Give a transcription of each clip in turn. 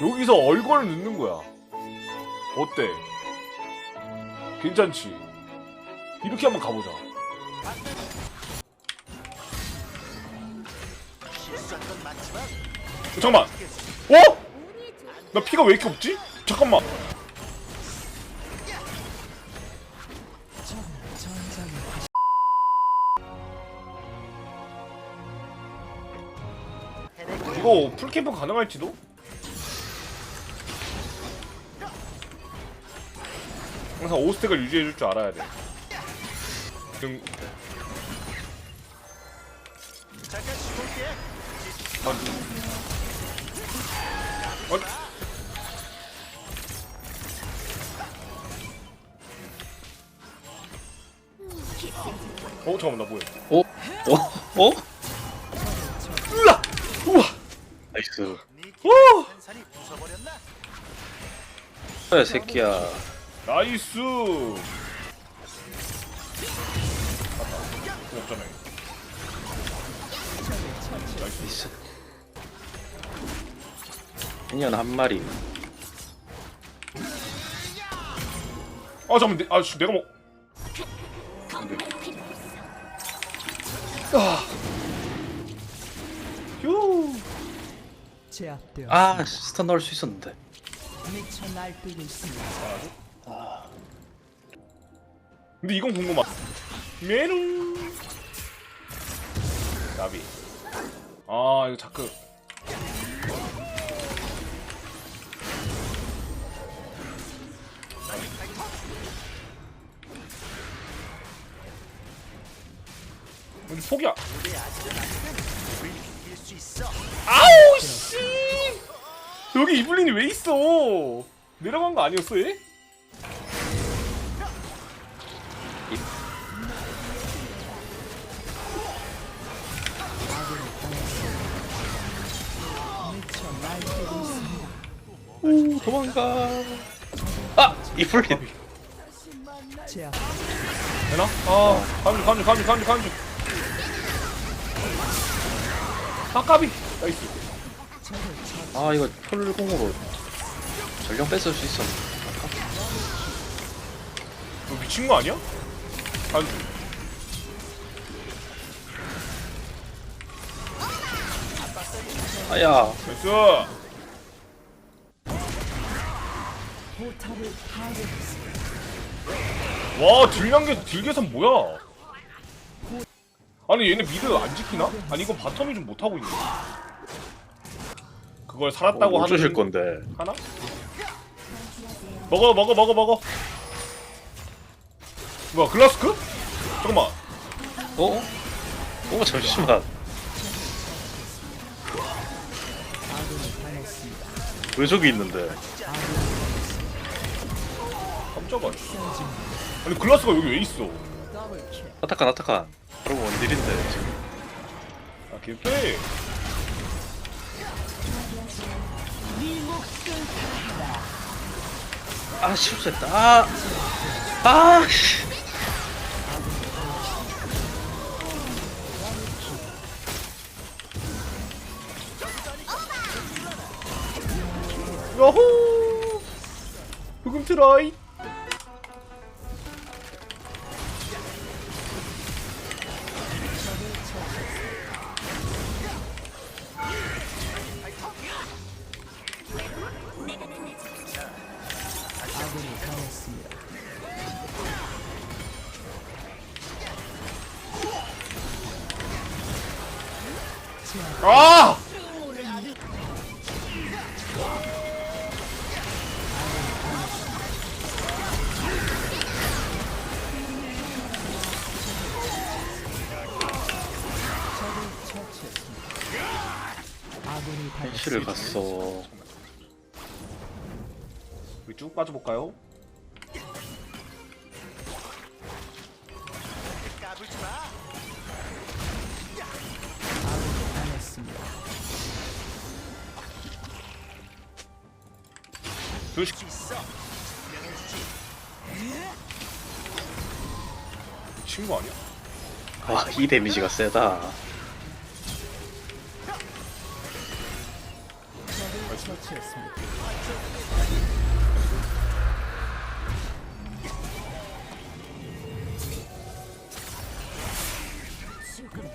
여기서 얼굴을 넣는 거야. 어때? 괜찮지? 이렇게 한번 가보자. 어, 잠깐만. 어? 나 피가 왜 이렇게 없지? 잠깐만. 이거 풀캠프 가능할지도? 항상 5스택을 유지해줄 줄 알아야 돼. 올게. 아니. 아니. 어 잠깐만 나 뭐해? 어? 어? 어? 으아! 우와! 나이스. 네 오! 산산이 부숴버렸나? 뭐야 새끼야. 나이스! 없잖아. 나이스. 인연 한 마리. 아 잠깐만, 내, 아 씨, 내가 먹. 아. 휴. 제압되어 아 스턴 넣을 수 있었는데. 미쳐 날뛰고 있습니다. 근데 이건 궁금하. 메루. 나비. 아 이거 자크. 근데 있어. 아우 씨. 여기 이블린이 왜 있어? 내려간 거 아니었어 얘? 오 도망가. 아 이플린. 제압 되나? 아, 간주, 간주, 간주, 간주, 간주. 아, 까비. 나이스. 아 이거 폴공으로 전령 뺏을 수 있었는데. 너 미친 거 아니야? 간주. 아야. 나이스. 와, 딜량계, 딜계산 뭐야? 아니, 얘네 미드 안 지키나? 아니, 이거 바텀이 좀 못하고 있네. 그걸 살았다고 어, 못 하는. 주실 건데. 하나? 먹어, 먹어, 먹어, 먹어. 뭐야, 글라스크? 잠깐만. 어? 어 잠시만. 저기 있는데? 깜짝아. 아니, 글라스가 여기 왜 있어? 아타칸 아타칸. 바로 원딜인데 지금. 아, 개빼. 아 실수했다. 아. 아. 씨. 야호! 부금 트라이. 아 아군이 당했습니다. 갔어. 우리 쭉 빠져볼까요? 아군이 당했습니다. 조식. 거 아니야? 아 이 데미지가 세다. 처치했습니다.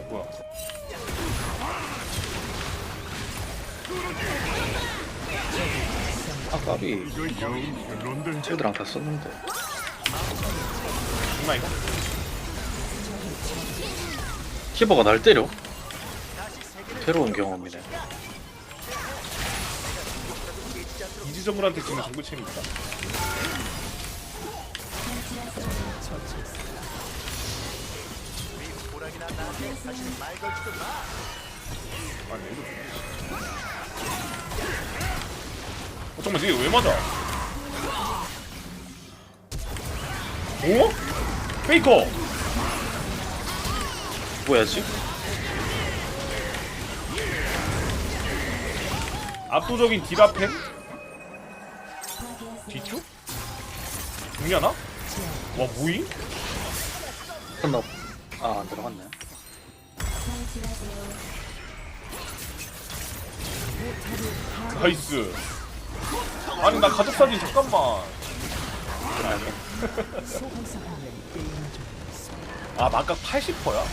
뭐야? 아 까비 쟤들랑 다 썼는데 이거? 키버가 날 때려? 새로운 경험이네 이지정글한테 지금 정글챔입니다. 아니 이거 어, 잠깐만 이게 왜 맞아? 어? 페이커! 뭐야지? 압도적인 딜앞펜? 뒤쪽? 중요하나? 와 뭐임? 끝나 아안 들어갔네 나이스 아니 나 가족 사진 잠깐만 소환사 화면이 게임 중에 있습니다. 아 막각 80%야?